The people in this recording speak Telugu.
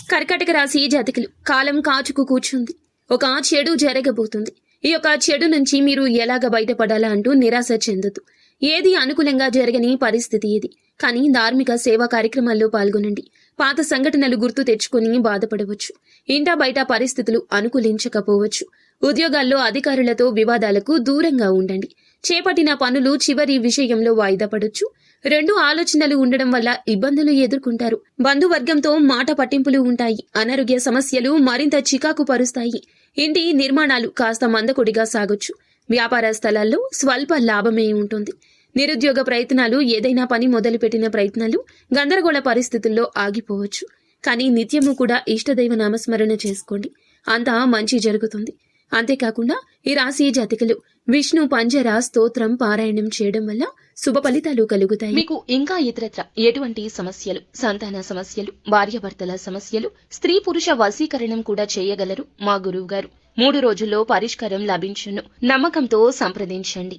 కర్కటక రాశి జాతకులు. కాలం కాచుకు కూర్చుంది. ఒక చెడు జరగబోతుంది. ఈ యొక్క చెడు నుంచి మీరు ఎలాగ బయటపడాలా అంటూ నిరాశ చెందదు ఏది అనుకూలంగా జరగని పరిస్థితి ఇది. కానీ ధార్మిక సేవా కార్యక్రమాల్లో పాల్గొనండి. పాత సంఘటనలు గుర్తు తెచ్చుకొని బాధపడవచ్చు. ఇంటా బయట పరిస్థితులు అనుకూలించకపోవచ్చు. ఉద్యోగాల్లో అధికారులతో వివాదాలకు దూరంగా ఉండండి. చేపట్టిన పనులు చివరి విషయంలో వాయిదా పడొచ్చు. రెండు ఆలోచనలు ఉండడం వల్ల ఇబ్బందులు ఎదుర్కొంటారు. బంధువర్గంతో మాట పట్టింపులు ఉంటాయి. అనారోగ్య సమస్యలు మరింత చికాకు పరుస్తాయి. ఇంటి నిర్మాణాలు కాస్త మందకొడిగా సాగొచ్చు. వ్యాపార స్థలాల్లో స్వల్ప లాభమే ఉంటుంది. నిరుద్యోగ ప్రయత్నాలు ఏదైనా పని మొదలుపెట్టిన ప్రయత్నాలు గందరగోళ పరిస్థితుల్లో ఆగిపోవచ్చు. కానీ నిత్యము కూడా ఇష్టదైవ నామస్మరణ చేసుకోండి. అంతా మంచి జరుగుతుంది. అంతేకాకుండా ఈ రాశి జాతికలు విష్ణు పంజర స్తోత్రం పారాయణం చేయడం వల్ల శుభ ఫలితాలు కలుగుతాయి. మీకు ఇంకా ఇతరత్ర ఎటువంటి సమస్యలు సంతాన సమస్యలు భార్యాభర్తల సమస్యలు స్త్రీ పురుష వశీకరణం కూడా చేయగలరు మా గురువు గారు మూడు రోజుల్లో పరిష్కారం లభించును. నమ్మకంతో సంప్రదించండి.